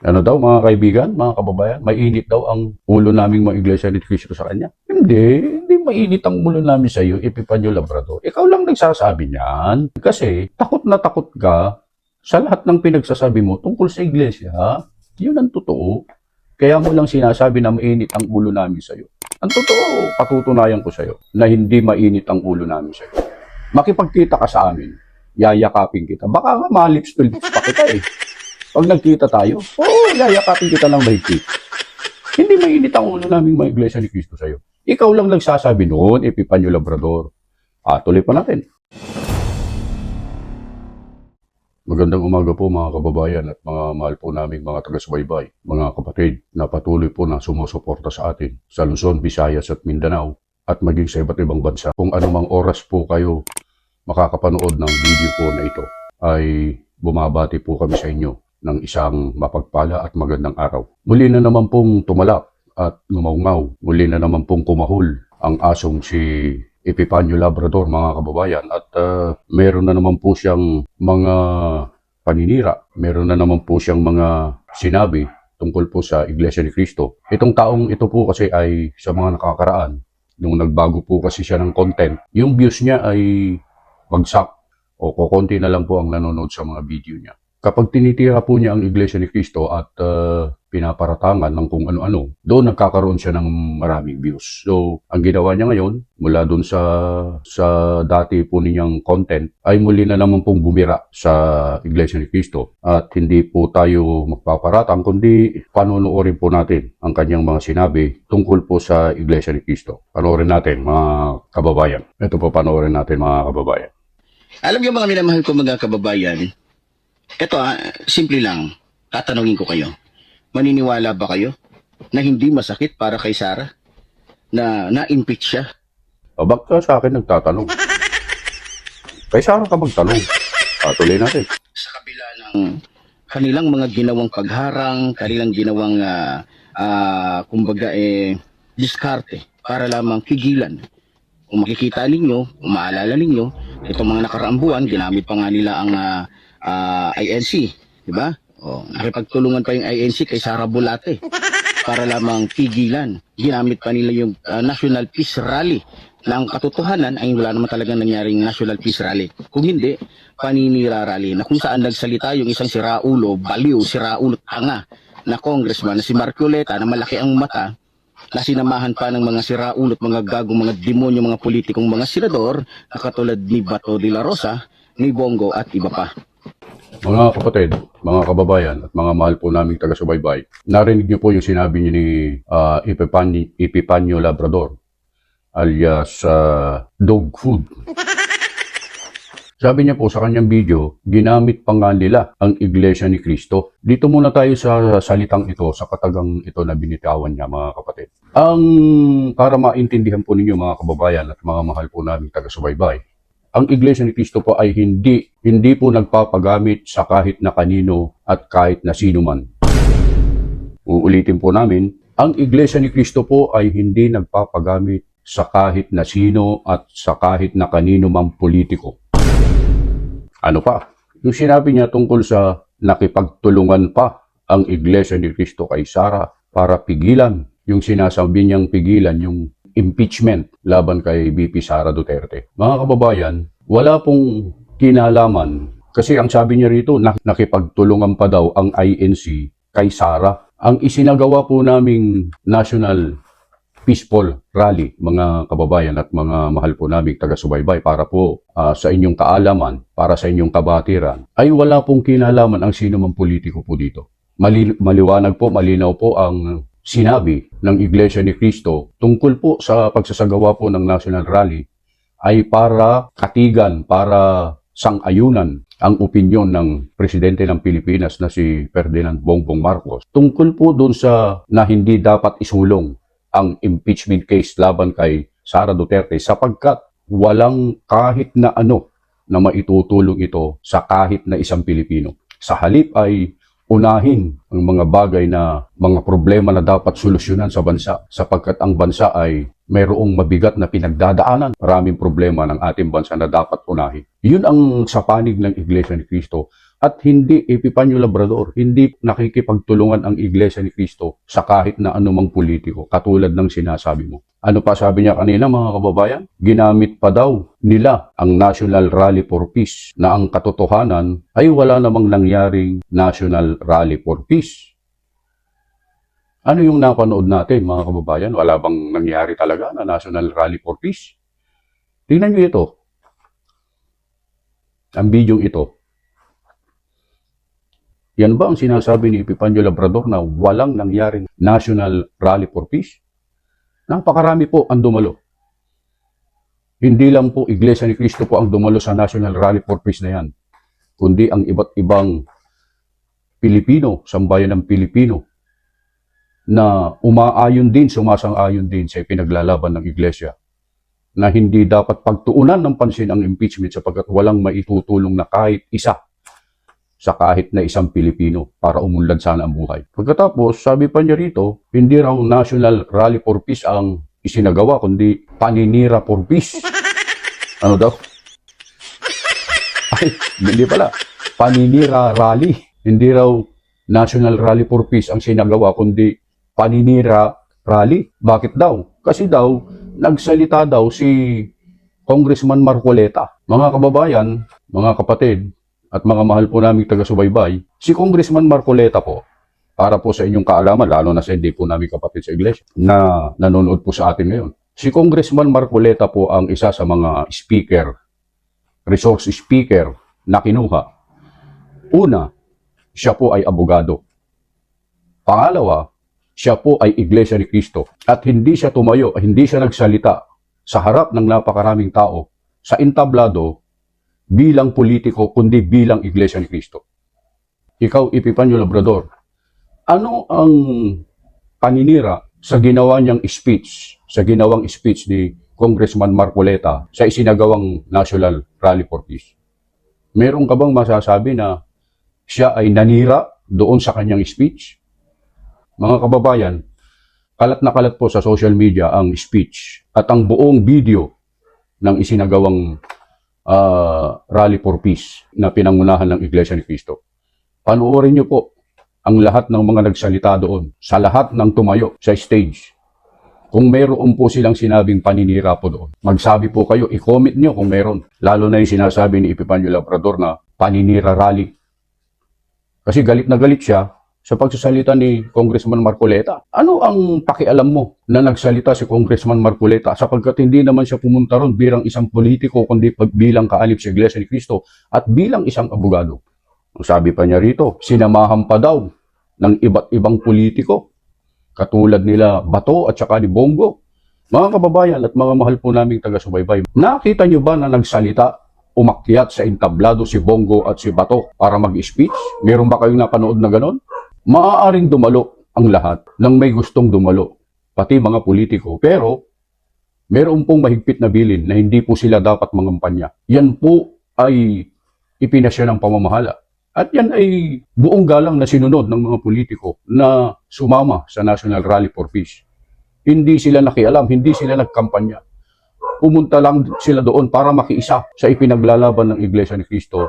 Ano daw mga kaibigan, mga kababayan, mainit daw ang ulo naming mga iglesia ni Cristo sa kanya. Hindi, hindi mainit ang ulo namin sa iyo, Epifanio Labrador. Ikaw lang nagsasabi niyan. Kasi takot na takot ka sa lahat ng pinagsasabi mo tungkol sa iglesia. Yun ang totoo. Kaya mo lang sinasabi na mainit ang ulo namin sa iyo. Ang totoo, patutunayan ko sa iyo na hindi mainit ang ulo namin sa iyo. Makipagkita ka sa amin, yayakapin kita. Baka nga mga lips to lips pa kita eh. Pag nagkita tayo, oo, oh, yayakapin kita ng mahigpit. Hindi mainit ang ulo namin mga iglesia ni Cristo sa iyo. Ikaw lang nagsasabi noon, Epifanio Labrador. Ah, tuloy pa natin. Magandang umaga po mga kababayan at mga mahal po naming mga taga-subaybay, mga kapatid na patuloy po na sumusuporta sa atin sa Luzon, Visayas at Mindanao at maging sa iba't ibang bansa. Kung anumang oras po kayo makakapanood ng video po na ito, ay bumabati po kami sa inyo ng isang mapagpala at magandang araw. Muli na naman pong tumalak at ngumaungaw. Muli na naman pong kumahol ang asong si Epifanio Labrador, mga kababayan. At ah, meron na naman po siyang mga paninira. Meron na naman po siyang mga sinabi tungkol po sa Iglesia ni Cristo. Itong taong ito po kasi ay sa mga nakakaraan, nung nagbago po kasi siya ng content, yung views niya ay bagsak o kukonti na lang po ang nanonood sa mga video niya. Kapag tinitira po niya ang Iglesia ni Cristo at ah, pinaparatangan ng kung ano-ano, doon nagkakaroon siya ng maraming views. So, ang ginawa niya ngayon, mula doon sa, sa dati po niyang content, ay muli na naman pong bumira sa Iglesia ni Cristo. At hindi po tayo magpaparatang, kundi panonoorin po natin ang kanyang mga sinabi tungkol po sa Iglesia ni Cristo. Panoorin natin, mga kababayan. Ito po panoorin natin, mga kababayan. Alam niyo mga minamahal ko mga kababayan, ito ah, simple lang, tatanungin ko kayo. Maniniwala ba kayo na hindi masakit para kay Sarah? Na na-impeach siya? O, ba't ka sa akin nagtatanong? Kay Sarah ka magtanong. Ah, tuloy natin. Sa kabila ng kanilang mga ginawang pagharang, kanilang ginawang ah, ah, kumbaga eh, diskarte para lamang pigilan. Kung makikita ninyo, kung maalala ninyo, itong mga nakaraang buwan, ginamit pa nga nila ang ah, ah, INC, di ba? O, nakipagtulungan pa yung INC kay Sara Bulate para lamang pigilan. Ginamit pa nila yung ah, National Peace Rally na ang katotohanan ay wala naman talagang nangyaring National Peace Rally. Kung hindi, paninira rally na kung saan nagsalita yung isang siraulo, baliw, siraulo, tanga na congressman na si Marcoleta na malaki ang mata na sinamahan pa ng mga siraulo at mga gagong mga demonyo, mga politikong mga senador na katulad ni Bato de la Rosa, ni Bongo at iba pa. Mga kapatid, mga kababayan at mga mahal po naming taga-subaybay, narinig niyo po yung sinabi niyo ni ah, Epifanio, Epifanio Labrador alias ah, dog food. Sabi niya po sa kanyang video, ginamit pa nga nila ang Iglesia ni Cristo. Dito muna tayo sa salitang ito, sa katagang ito na binitawan niya mga kapatid. Ang para maintindihan po ninyo mga kababayan at mga mahal po naming taga-subaybay, ang Iglesia ni Cristo po ay hindi hindi po nagpapagamit sa kahit na kanino at kahit na sino man. Uulitin po namin, ang Iglesia ni Cristo po ay hindi nagpapagamit sa kahit na sino at sa kahit na kanino mang politiko. Ano pa? Yung sinabi niya tungkol sa nakipagtulungan pa ang Iglesia ni Cristo kay Sara para pigilan yung sinasabi niyang pigilan yung impeachment laban kay BP Sara Duterte. Mga kababayan, wala pong kinalaman kasi ang sabi niya rito, nak- nakipagtulungan pa daw ang INC kay Sara. Ang isinagawa po naming National Peaceful Rally, mga kababayan at mga mahal po naming taga-subaybay para po ah, sa inyong kaalaman, para sa inyong kabatiran, ay wala pong kinalaman ang sino mang politiko po dito. Mali- maliwanag po, malinaw po ang sinabi ng Iglesia ni Cristo tungkol po sa pagsasagawa po ng National Rally ay para katigan, para sang-ayunan ang opinyon ng presidente ng Pilipinas na si Ferdinand Bongbong Marcos tungkol po doon sa na hindi dapat isulong ang impeachment case laban kay Sara Duterte sapagkat walang kahit na ano na maitutulong ito sa kahit na isang Pilipino. Sa halip ay unahin ang mga bagay na mga problema na dapat solusyonan sa bansa sapagkat ang bansa ay mayroong mabigat na pinagdadaanan. Maraming problema ng ating bansa na dapat unahin. Yun ang sa panig ng Iglesia ni Cristo. At hindi Epipanyo Labrador, hindi nakikipagtulungan ang Iglesia ni Cristo sa kahit na anumang politiko, katulad ng sinasabi mo. Ano pa sabi niya kanina mga kababayan? Ginamit pa daw nila ang National Rally for Peace na ang katotohanan ay wala namang nangyaring National Rally for Peace. Ano yung napanood natin mga kababayan? Wala bang nangyari talaga na National Rally for Peace? Tingnan niyo ito. Ang bidyong ito. Yan ba ang sinasabi ni Epipanyo Labrador na walang nangyaring National Rally for Peace? Napakarami po ang dumalo. Hindi lang po Iglesia ni Cristo po ang dumalo sa National Rally for Peace na yan, kundi ang iba't ibang Pilipino, sambayan ng Pilipino, na umaayon din, sumasang-ayon din sa pinaglalaban ng Iglesia na hindi dapat pagtuunan ng pansin ang impeachment sapagkat walang maitutulong na kahit isa sa kahit na isang Pilipino para umunlad sana ang buhay. Pagkatapos, sabi pa niya rito, hindi raw National Rally for Peace ang isinagawa, kundi paninira for peace. Ano daw? Ay, hindi pala. Paninira rally. Hindi raw National Rally for Peace ang sinagawa, kundi paninira rally. Bakit daw? Kasi daw, nagsalita daw si Congressman Marcoleta. Mga kababayan, mga kapatid, at mga mahal po naming taga-subaybay, si Congressman Marcoleta po, para po sa inyong kaalaman, lalo na sa hindi po namin kapatid sa iglesia, na nanonood po sa atin ngayon. Si Congressman Marcoleta po ang isa sa mga speaker, resource speaker na kinuha. Una, siya po ay abogado. Pangalawa, siya po ay Iglesia ni Cristo. At hindi siya tumayo, hindi siya nagsalita sa harap ng napakaraming tao sa entablado bilang politiko, kundi bilang Iglesia ni Cristo. Ikaw, Epipanyo Labrador, ano ang paninira sa ginawa niyang speech, sa ginawang speech ni Congressman Marcoleta sa isinagawang National Rally for Peace? Meron ka bang masasabi na siya ay nanira doon sa kanyang speech? Mga kababayan, kalat na kalat po sa social media ang speech at ang buong video ng isinagawang ah, Rally for Peace na pinangunahan ng Iglesia ni Cristo. Panoorin niyo po ang lahat ng mga nagsalita doon, sa lahat ng tumayo sa stage. Kung meron po silang sinabing paninira po doon, magsabi po kayo, i-comment nyo kung meron. Lalo na yung sinasabi ni Epipanyo Labrador na paninira rally. Kasi galit na galit siya sa pagsasalita ni Congressman Marcoleta. Ano ang pakialam mo na nagsalita si Congressman Marcoleta sapagkat hindi naman siya pumunta ron bilang isang politiko kundi bilang kaalip sa Iglesia ni Cristo at bilang isang abogado. Ang sabi pa niya rito, sinamahan pa daw ng iba't ibang politiko katulad nila Bato at saka ni Bongo. Mga kababayan at mga mahal po naming taga-subaybay, nakita niyo ba na nagsalita umakyat sa entablado si Bongo at si Bato para mag-speech? Meron ba kayong napanood na ganon? Maaaring dumalo ang lahat ng may gustong dumalo, pati mga politiko. Pero, meron pong mahigpit na bilin na hindi po sila dapat mangampanya. Yan po ay ipinasya ng pamamahala. At yan ay buong galang na sinunod ng mga politiko na sumama sa National Rally for Peace. Hindi sila nakialam, hindi sila nagkampanya. Pumunta lang sila doon para makiisa sa ipinaglalaban ng Iglesia ni Cristo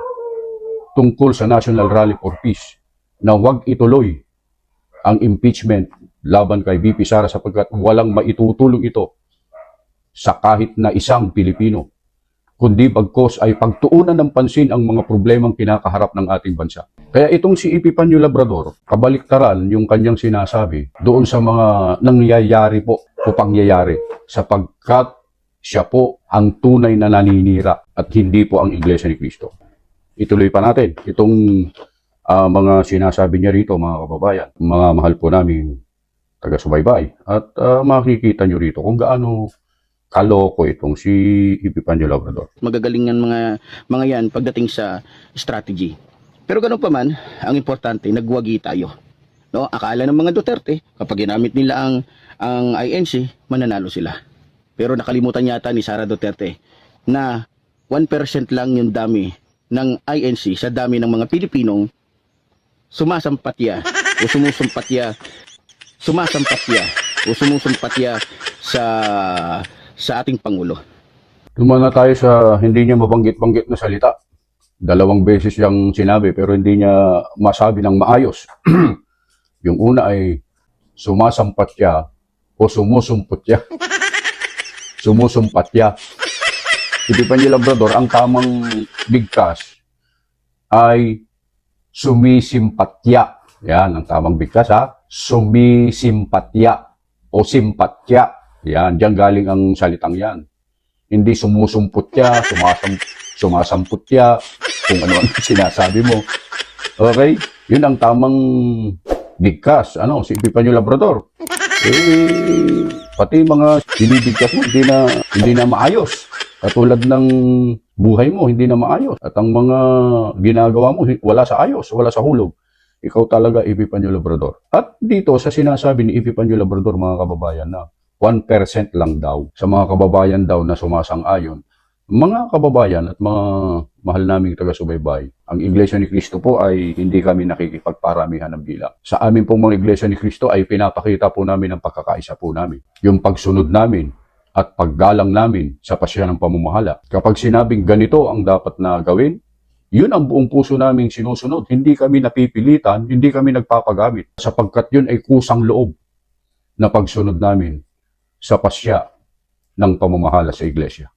tungkol sa National Rally for Peace na huwag ituloy ang impeachment laban kay BP Sara sapagkat walang maitutulong ito sa kahit na isang Pilipino kundi bagkos ay pagtuunan ng pansin ang mga problemang kinakaharap ng ating bansa. Kaya itong si Epipanyo Labrador, kabaliktaran yung kanyang sinasabi doon sa mga nangyayari po o pangyayari sapagkat siya po ang tunay na naninira at hindi po ang Iglesia ni Cristo. Ituloy pa natin itong ah, mga sinasabi niya rito mga kababayan, mga mahal po namin taga-subaybay at ah, makikita niyo rito kung gaano kaloko itong si Epipanyo Labrador. magagalingan mga mga yan pagdating sa strategy. Pero ganun pa man, ang importante nagwagi tayo. No, akala ng mga Duterte kapag ginamit nila ang ang INC, mananalo sila. Pero nakalimutan yata ni Sara Duterte na 1% lang yung dami ng INC sa dami ng mga Pilipinong sumasampatya o sumusumpatya sumasampatya o sumusumpatya sa sa ating pangulo. Tumana tayo sa hindi niya mabanggit-banggit na salita Dalawang beses siyang sinabi pero hindi niya masabi ng maayos. yung una ay sumasampat siya o sumusumpot siya. Sumusumpat siya. Itipan niyo Labrador, ang tamang bigkas ay sumisimpatya. Yan, ang tamang bigkas ha. Sumisimpatya o simpatya. Yan, diyan galing ang salitang yan. Hindi sumusumputya, sumasam, sumasamputya, kung ano ang sinasabi mo. Okay? Yun ang tamang bigkas. Ano, si Epipanyo Labrador. Eh, pati mga binibigkas mo, hindi na, hindi na maayos. Katulad ng buhay mo, hindi na maayos. At ang mga ginagawa mo, wala sa ayos, wala sa hulog. Ikaw talaga, Epipanyo Labrador. At dito, sa sinasabi ni Epipanyo Labrador, mga kababayan, na 1% lang daw sa mga kababayan daw na sumasang-ayon. Mga kababayan at mga mahal naming taga-subaybay, ang Iglesia ni Cristo po ay hindi kami nakikipagparamihan ng bilang. Sa amin pong mga Iglesia ni Cristo ay pinapakita po namin ang pagkakaisa po namin. Yung pagsunod namin at paggalang namin sa pasya ng pamamahala. Kapag sinabing ganito ang dapat na gawin, yun ang buong puso naming sinusunod. Hindi kami napipilitan, hindi kami nagpapagamit. Sapagkat yun ay kusang loob na pagsunod namin sa pasya ng pamamahala sa iglesia.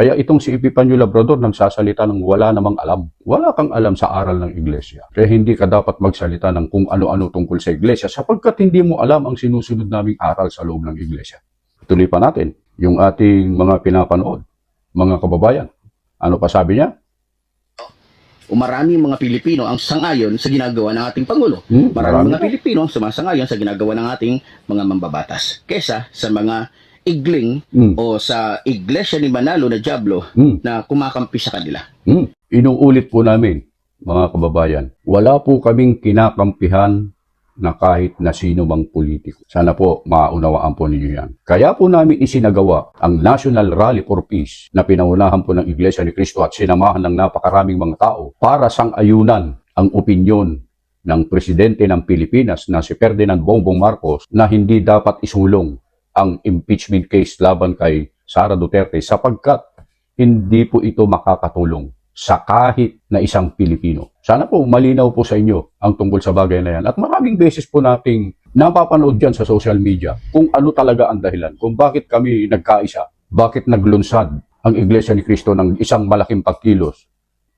Kaya itong si Epipanyo Labrador nagsasalita ng wala namang alam. Wala kang alam sa aral ng iglesia. Kaya hindi ka dapat magsalita ng kung ano-ano tungkol sa iglesia sapagkat hindi mo alam ang sinusunod naming aral sa loob ng iglesia. Tuloy pa natin yung ating mga pinapanood. Mga kababayan, ano pa sabi niya? O maraming mga Pilipino ang sangayon sa ginagawa ng ating Pangulo. Hmm, Maraming mga marami. Pilipino ang sumasangayon sa ginagawa ng ating mga mambabatas. Kesa sa mga igling Hmm, o sa iglesia ni Manalo na Diablo hmm. na kumakampi sa kanila. Hmm. Inuulit po namin, mga kababayan, wala po kaming kinakampihan na kahit na sino mang politiko. Sana po maunawaan po ninyo yan. Kaya po namin isinagawa ang National Rally for Peace na pinaunahan po ng Iglesia ni Cristo at sinamahan ng napakaraming mga tao para sang ayunan ang opinyon ng presidente ng Pilipinas na si Ferdinand Bongbong Marcos na hindi dapat isulong ang impeachment case laban kay Sara Duterte sapagkat hindi po ito makakatulong sa kahit na isang Pilipino. Sana po malinaw po sa inyo ang tungkol sa bagay na yan. At maraming beses po nating napapanood dyan sa social media kung ano talaga ang dahilan, kung bakit kami nagkaisa, bakit naglunsad ang Iglesia ni Cristo ng isang malaking pagkilos.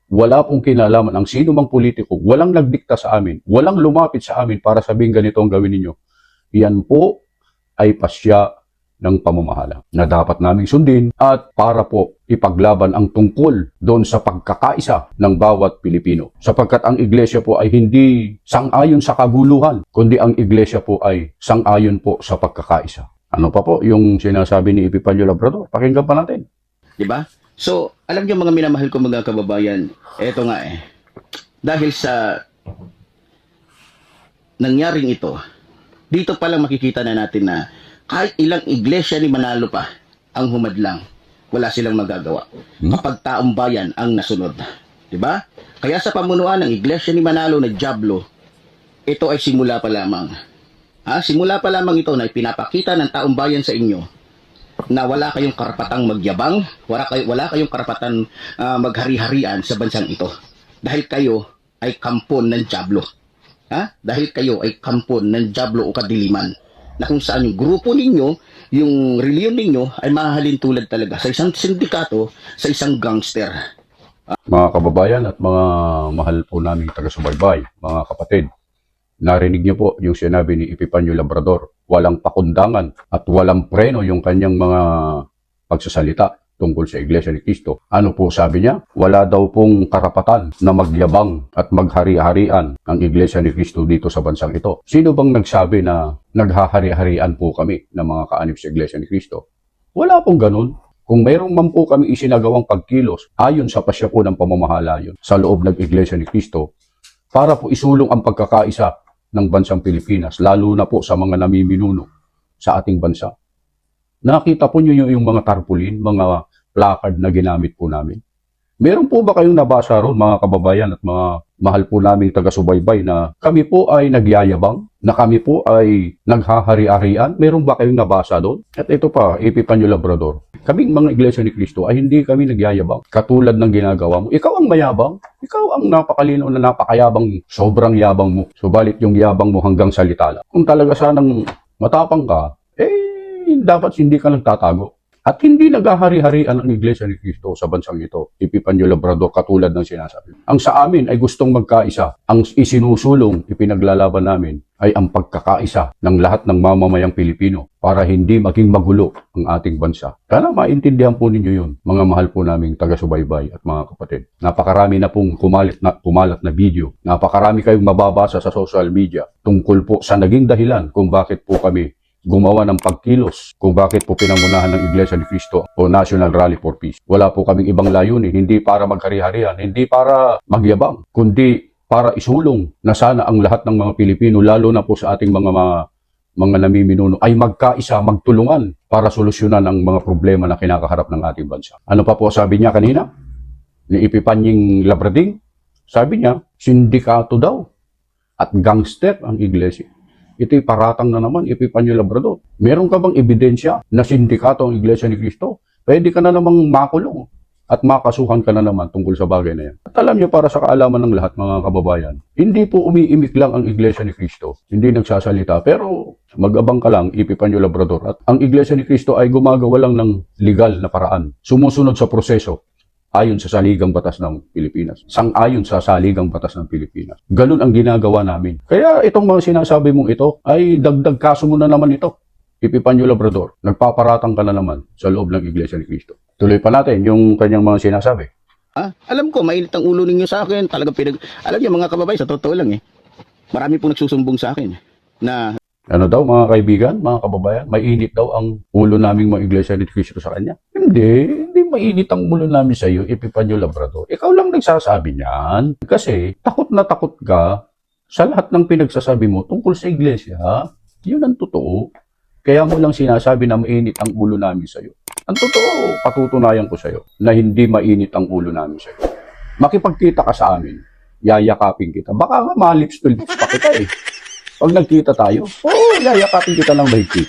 Wala pong kinalaman ang sino mang politiko, walang nagdikta sa amin, walang lumapit sa amin para sabihin ganito ang gawin ninyo. Yan po ay pasya ng pamamahala na dapat naming sundin at para po ipaglaban ang tungkol doon sa pagkakaisa ng bawat Pilipino. Sapagkat ang iglesia po ay hindi sang-ayon sa kaguluhan, kundi ang iglesia po ay sang-ayon po sa pagkakaisa. Ano pa po yung sinasabi ni Epipanyo Labrador? Pakinggan pa natin. Di ba? So, alam niyo mga minamahal ko mga kababayan, eto nga eh. Dahil sa nangyaring ito, dito pa lang makikita na natin na kahit ilang iglesia ni Manalo pa ang humadlang, wala silang magagawa. Hmm? Kapag taong bayan ang nasunod. Di ba? Kaya sa pamunuan ng iglesia ni Manalo na Diablo, ito ay simula pa lamang. Ha? Simula pa lamang ito na ipinapakita ng taong bayan sa inyo na wala kayong karapatang magyabang, wala, kayo, wala kayong karapatan ah, maghari-harian sa bansang ito. Dahil kayo ay kampon ng Diablo. Ha? Dahil kayo ay kampon ng Diablo o kadiliman. Na kung saan yung grupo ninyo, yung reliyon ninyo ay mahalin tulad talaga sa isang sindikato, sa isang gangster. Mga kababayan at mga mahal po naming taga-subaybay, mga kapatid, narinig niyo po yung sinabi ni Epipanyo Labrador, walang pakundangan at walang preno yung kanyang mga pagsasalita tungkol sa Iglesia ni Cristo. Ano po sabi niya? Wala daw pong karapatan na magyabang at maghari-harian ang Iglesia ni Cristo dito sa bansang ito. Sino bang nagsabi na naghahari-harian po kami ng mga kaanib sa Iglesia ni Cristo? Wala pong ganun. Kung mayroong man po kami isinagawang pagkilos ayon sa pasya po ng pamamahala yun sa loob ng Iglesia ni Cristo para po isulong ang pagkakaisa ng bansang Pilipinas, lalo na po sa mga namiminuno sa ating bansa. Nakita po niyo yung, mga tarpaulin, mga placard na ginamit po namin. Meron po ba kayong nabasa ron mga kababayan at mga mahal po naming taga-subaybay na kami po ay nagyayabang, na kami po ay naghahari-arian? Meron ba kayong nabasa doon? At ito pa, Epipanyo Labrador. Kaming mga iglesia ni Cristo ay hindi kami nagyayabang. Katulad ng ginagawa mo. Ikaw ang mayabang. Ikaw ang napakalino na napakayabang. Sobrang yabang mo. Subalit yung yabang mo hanggang salita lang. Kung talaga sanang matapang ka, eh, dapat hindi ka nagtatago. At hindi naghahari-harian ang Iglesia ni Cristo sa bansang ito. Ipipanyo Labrador katulad ng sinasabi. Ang sa amin ay gustong magkaisa. Ang isinusulong, ipinaglalaban namin ay ang pagkakaisa ng lahat ng mamamayang Pilipino para hindi maging magulo ang ating bansa. Sana maintindihan po ninyo yun, mga mahal po naming taga-subaybay at mga kapatid. Napakarami na pong kumalit na, kumalat na video. Napakarami kayong mababasa sa social media tungkol po sa naging dahilan kung bakit po kami gumawa ng pagkilos kung bakit po pinangunahan ng Iglesia ni Cristo o National Rally for Peace. Wala po kaming ibang layunin, hindi para magkari-harian, hindi para magyabang, kundi para isulong na sana ang lahat ng mga Pilipino, lalo na po sa ating mga mga, mga namiminuno, ay magkaisa, magtulungan para solusyonan ang mga problema na kinakaharap ng ating bansa. Ano pa po sabi niya kanina? Ni Ipipanying Labrading? Sabi niya, sindikato daw at gangster ang iglesia. Ito'y paratang na naman, Epipanyo Labrador. Meron ka bang ebidensya na sindikato ang Iglesia ni Cristo? Pwede ka na namang makulong at makasuhan ka na naman tungkol sa bagay na yan. At alam niyo, para sa kaalaman ng lahat, mga kababayan, hindi po umiimik lang ang Iglesia ni Cristo. Hindi nagsasalita. Pero mag-abang ka lang, Epipanyo Labrador. At ang Iglesia ni Cristo ay gumagawa lang ng legal na paraan. Sumusunod sa proseso ayon sa saligang batas ng Pilipinas. Sang-ayon sa saligang batas ng Pilipinas. Ganun ang ginagawa namin. Kaya itong mga sinasabi mong ito ay dagdag kaso mo na naman ito. Ipipanyo Labrador, nagpaparatang ka na naman sa loob ng Iglesia ni Cristo. Tuloy pa natin yung kanyang mga sinasabi. Ah, alam ko, mainit ang ulo ninyo sa akin. Talagang pinag... Alam niyo, mga kababay, sa totoo lang eh. Marami pong nagsusumbong sa akin na Ano daw mga kaibigan, mga kababayan, mainit daw ang ulo naming mga Iglesia ni Cristo sa kanya. Hindi, hindi mainit ang ulo namin sa iyo, Epipanyo Labrador. Ikaw lang nagsasabi niyan. Kasi takot na takot ka sa lahat ng pinagsasabi mo tungkol sa Iglesia. Yun ang totoo. Kaya mo lang sinasabi na mainit ang ulo namin sa iyo. Ang totoo, patutunayan ko sa iyo na hindi mainit ang ulo namin sa iyo. Makipagkita ka sa amin, yayakapin kita. Baka nga malips to lips pa kita eh. Pag nagkita tayo, oo, yayakapin kita ng mahigpit.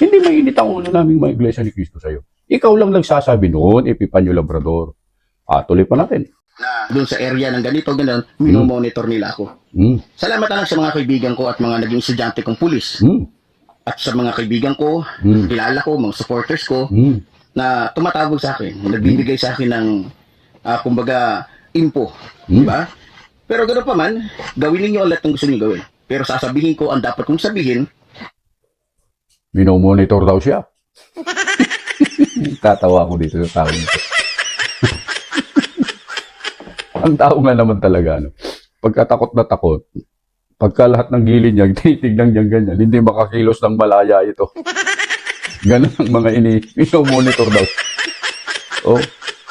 Hindi mainit ang ulo namin mga iglesia ni Cristo sa'yo. Ikaw lang nagsasabi noon, Epipanyo Labrador. Ah, tuloy pa natin. na doon sa area ng ganito, ganun, minomonitor nila ako. Hmm. Salamat lang sa mga kaibigan ko at mga naging estudyante kong pulis. Hmm. At sa mga kaibigan ko, Hmm. kilala ko, mga supporters ko, Hmm. na tumatawag sa akin, nagbibigay sa akin ng, ah, kumbaga, info. Hmm. Di ba? Pero gano'n pa man, gawin ninyo ang lahat ng gusto niyo gawin. Pero sasabihin ko ang dapat kong sabihin, Minomonitor daw siya. Tatawa ako dito sa tao. Ang tao nga naman talaga, ano. Pagkatakot na takot, pagka lahat ng gilid niya, tinitignan niya ganyan, hindi makakilos ng malaya ito. Ganun ang mga ini, monitor daw. Oh,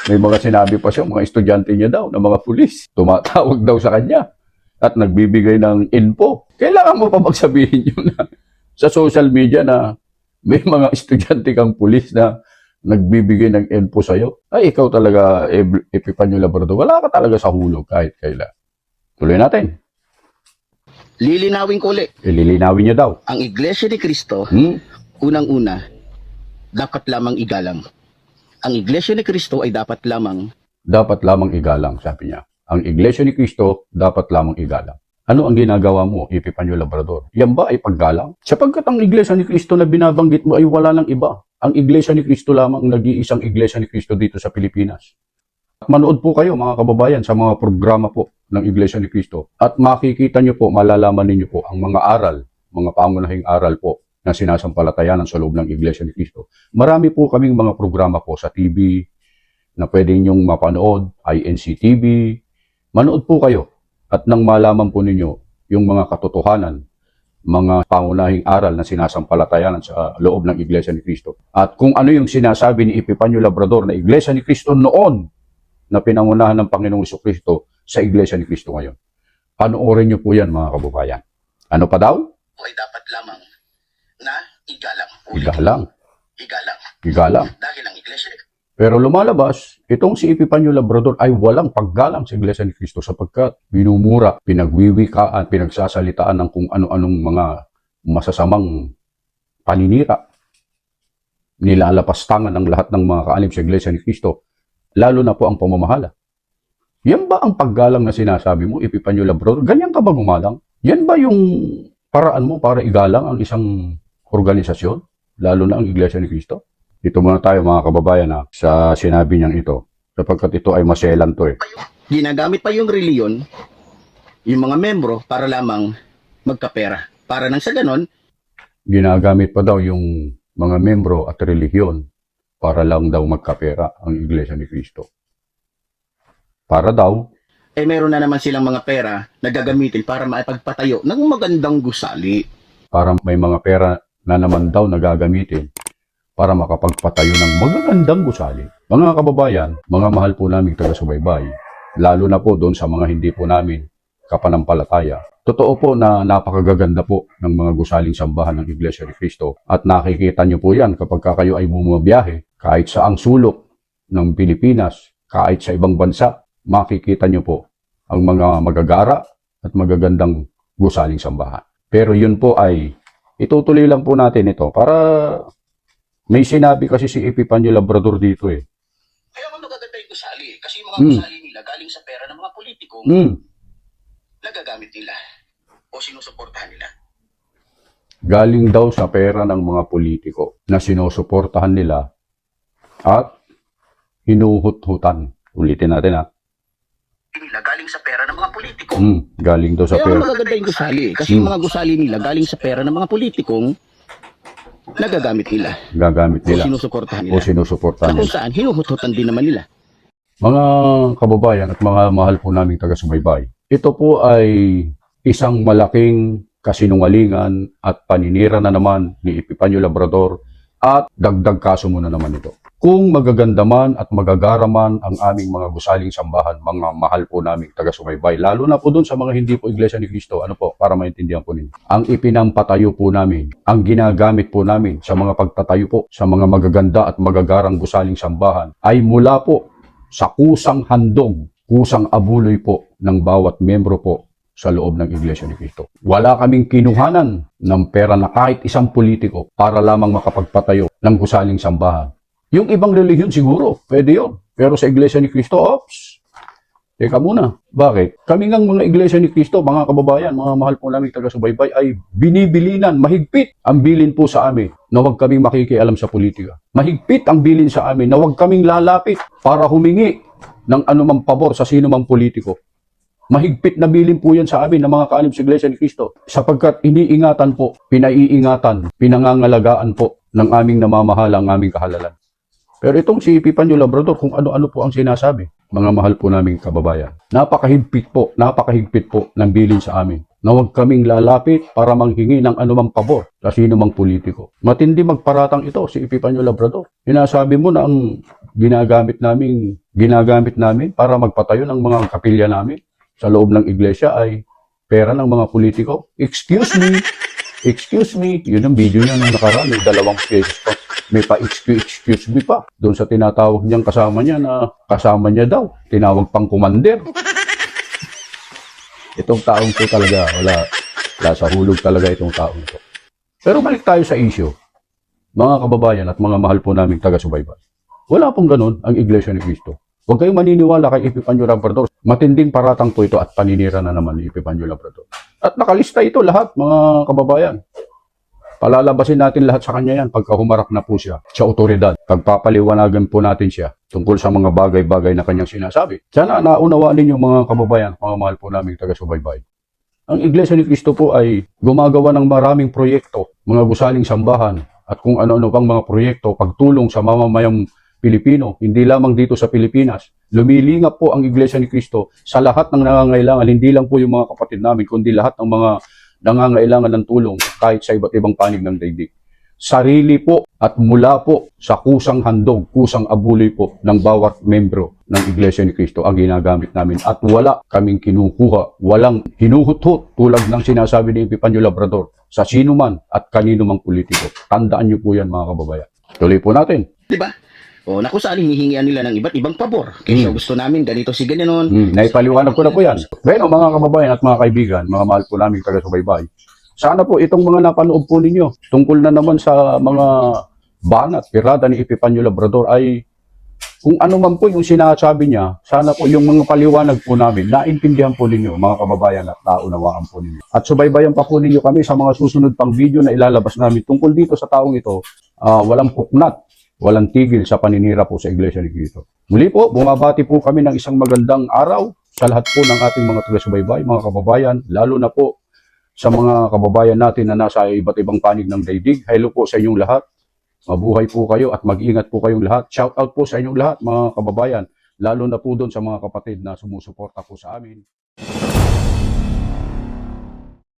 may mga sinabi pa siya, mga estudyante niya daw, na mga pulis, tumatawag daw sa kanya at nagbibigay ng info. Kailangan mo pa magsabihin yun na sa social media na may mga estudyante kang pulis na nagbibigay ng info sa'yo. Ay, ikaw talaga, Epipanyo Labrador. Wala ka talaga sa hulog kahit kailan. Tuloy natin. lilinawin ko ulit, Ililinawin niya daw. ang Iglesia ni Cristo, Hmm? unang-una, dapat lamang igalang. Ang Iglesia ni Cristo ay dapat lamang Dapat lamang igalang, sabi niya. Ang Iglesia ni Cristo, dapat lamang igalang. Ano ang ginagawa mo, Epipanyo Labrador? Yan ba ay paggalang? Sapagkat ang Iglesia ni Cristo na binabanggit mo ay wala ng iba. Ang Iglesia ni Cristo lamang ang nag-iisang Iglesia ni Cristo dito sa Pilipinas. Manood po kayo mga kababayan sa mga programa po ng Iglesia ni Cristo. At makikita nyo po, malalaman ninyo po ang mga aral, mga pangunahing aral po na sinasampalatayanan sa loob ng Iglesia ni Cristo. Marami po kaming mga programa po sa TV na pwede nyong mapanood, INC TV. Manood po kayo at nang malaman po ninyo yung mga katotohanan, mga pangunahing aral na sinasampalatayanan sa loob ng Iglesia ni Cristo. At kung ano yung sinasabi ni Epipanyo Labrador na Iglesia ni Cristo noon na pinangunahan ng Panginoong Iso Cristo sa Iglesia ni Cristo ngayon. Panoorin niyo po yan mga kababayan. Ano pa daw? ay dapat lamang na igalang. Igalang. Igalang. Igalang. Dahil ang Iglesia Pero lumalabas, itong si Epipanyo Labrador ay walang paggalang sa Iglesia ni Cristo sapagkat binumura, pinagwiwikaan, pinagsasalitaan ng kung ano-anong mga masasamang paninira. Nilalapastangan ng lahat ng mga kaalim sa Iglesia ni Cristo, lalo na po ang pamamahala. Yan ba ang paggalang na sinasabi mo, Epipanyo Labrador? Ganyan ka ba gumalang? Yan ba yung paraan mo para igalang ang isang organisasyon, lalo na ang Iglesia ni Cristo? Dito muna tayo mga kababayan ha, sa sinabi niyang ito. Sapagkat ito ay maselan to eh. Ginagamit pa yung reliyon, yung mga membro, para lamang magkapera. Para nang sa ganon, Ginagamit pa daw yung mga membro at relihiyon para lang daw magkapera ang Iglesia ni Cristo. Para daw, eh meron na naman silang mga pera na gagamitin para maipagpatayo ng magandang gusali. para may mga pera na naman daw na gagamitin para makapagpatayo ng magagandang gusali. Mga kababayan, mga mahal po naming taga-subaybay, lalo na po doon sa mga hindi po namin kapanampalataya. Totoo po na napakagaganda po ng mga gusaling sambahan ng Iglesia ni Cristo at nakikita nyo po yan kapag ka kayo ay bumabiyahe kahit sa ang sulok ng Pilipinas, kahit sa ibang bansa, makikita nyo po ang mga magagara at magagandang gusaling sambahan. Pero yun po ay itutuloy lang po natin ito para may sinabi kasi si Epipanyo Labrador dito eh. Kaya nga magaganda yung gusali. Kasi yung mga Hmm. gusali nila galing sa pera ng mga politiko, Mm, nagagamit nila o sinusuportahan nila. galing daw sa pera ng mga politiko na sinusuportahan nila at hinuhut-hutan. Ulitin natin ha. Nila galing sa pera ng mga politiko. Mm, galing daw sa Kaya pera. nga magaganda yung gusali. Kasi Hmm. yung mga gusali nila galing sa pera ng mga politikong nagagamit nila Gagamit o nila sinusuportahan o nila. sinusuportahan Na kung nila. saan, hinuhut-hutan din naman nila. Mga kababayan at mga mahal po naming taga-subaybay, ito po ay isang malaking kasinungalingan at paninira na naman ni Epipanyo Labrador at dagdag kaso mo na naman ito. Kung magaganda man at magagara man ang aming mga gusaling sambahan, mga mahal po naming taga-subaybay, lalo na po dun sa mga hindi po Iglesia ni Cristo, ano po, para maintindihan po ninyo. Ang ipinampatayo po namin, ang ginagamit po namin sa mga pagtatayo po sa mga magaganda at magagarang gusaling sambahan ay mula po sa kusang handog, kusang abuloy po ng bawat membro po sa loob ng Iglesia ni Cristo. Wala kaming kinuhanan ng pera na kahit isang politiko para lamang makapagpatayo ng gusaling sambahan. Yung ibang relihiyon siguro, pwede yun. Pero sa Iglesia ni Cristo, ops, Teka muna, bakit? Kami ngang mga iglesia ni Cristo, mga kababayan, mga mahal po namin taga-subaybay, ay binibilinan, mahigpit ang bilin po sa amin na huwag kaming makikialam sa politika. Mahigpit ang bilin sa amin na huwag kaming lalapit para humingi ng anumang pabor sa sino mang politiko. Mahigpit na bilin po yan sa amin ng mga kaalim sa Iglesia ni Cristo sapagkat iniingatan po, pinaiingatan, pinangangalagaan po ng aming namamahala ang aming kahalalan. Pero itong si Pipanyo Labrador, kung ano-ano po ang sinasabi, mga mahal po naming kababayan. Napakahigpit po, napakahigpit po ng bilin sa amin na huwag kaming lalapit para manghingi ng anumang pabor sa sino mang politiko. Matindi magparatang ito si Epipanyo Labrador. Sinasabi mo na ang ginagamit namin, ginagamit namin para magpatayo ng mga kapilya namin sa loob ng iglesia ay pera ng mga politiko. Excuse me, excuse me, yun ang video niya nung nakaraan, dalawang pesos may pa excuse, excuse me pa. Doon sa tinatawag niyang kasama niya na kasama niya daw. Tinawag pang kumander. Itong taong to talaga, wala, wala sa hulog talaga itong taong to. Pero balik tayo sa issue. Mga kababayan at mga mahal po naming taga-subaybay. Wala pong ganun ang Iglesia ni Cristo. Huwag kayong maniniwala kay Epipanyo Labrador. Matinding paratang po ito at paninira na naman ni Epipanyo Labrador. At nakalista ito lahat, mga kababayan. Palalabasin natin lahat sa kanya yan pagka humarap na po siya sa otoridad. Pagpapaliwanagan po natin siya tungkol sa mga bagay-bagay na kanyang sinasabi. Sana naunawaan ninyo mga kababayan, mga mahal po naming taga-subaybay. Ang Iglesia ni Cristo po ay gumagawa ng maraming proyekto, mga gusaling sambahan, at kung ano-ano pang mga proyekto, pagtulong sa mamamayang Pilipino, hindi lamang dito sa Pilipinas. Lumilingap po ang Iglesia ni Cristo sa lahat ng nangangailangan, hindi lang po yung mga kapatid namin, kundi lahat ng mga nangangailangan ng tulong kahit sa iba't ibang panig ng daigdig. Sarili po at mula po sa kusang handog, kusang abuloy po ng bawat membro ng Iglesia ni Cristo ang ginagamit namin at wala kaming kinukuha, walang hinuhuthot tulad ng sinasabi ni Epipanyo Labrador sa sino man at kanino mang politiko. Tandaan niyo po yan mga kababayan. Tuloy po natin. Di O naku saan hinihingian nila ng iba't ibang pabor. Kaya Hmm. gusto namin ganito si ganoon. Hmm, naipaliwanag ko na po yan. Bueno, mga kababayan at mga kaibigan, mga mahal po namin taga-subaybay, sana po itong mga napanood po ninyo tungkol na naman sa mga banat, pirada ni Epipanyo Labrador ay kung ano man po yung sinasabi niya, sana po yung mga paliwanag po namin, naintindihan po ninyo, mga kababayan at naunawaan po ninyo. At subaybayan pa po ninyo kami sa mga susunod pang video na ilalabas namin tungkol dito sa taong ito, ah, walang puknat, walang tigil sa paninira po sa Iglesia ni Cristo. Muli po, bumabati po kami ng isang magandang araw sa lahat po ng ating mga taga-subaybay, mga kababayan, lalo na po sa mga kababayan natin na nasa iba't ibang panig ng daigdig. Hello po sa inyong lahat. Mabuhay po kayo at mag-ingat po kayong lahat. Shout out po sa inyong lahat, mga kababayan, lalo na po doon sa mga kapatid na sumusuporta po sa amin.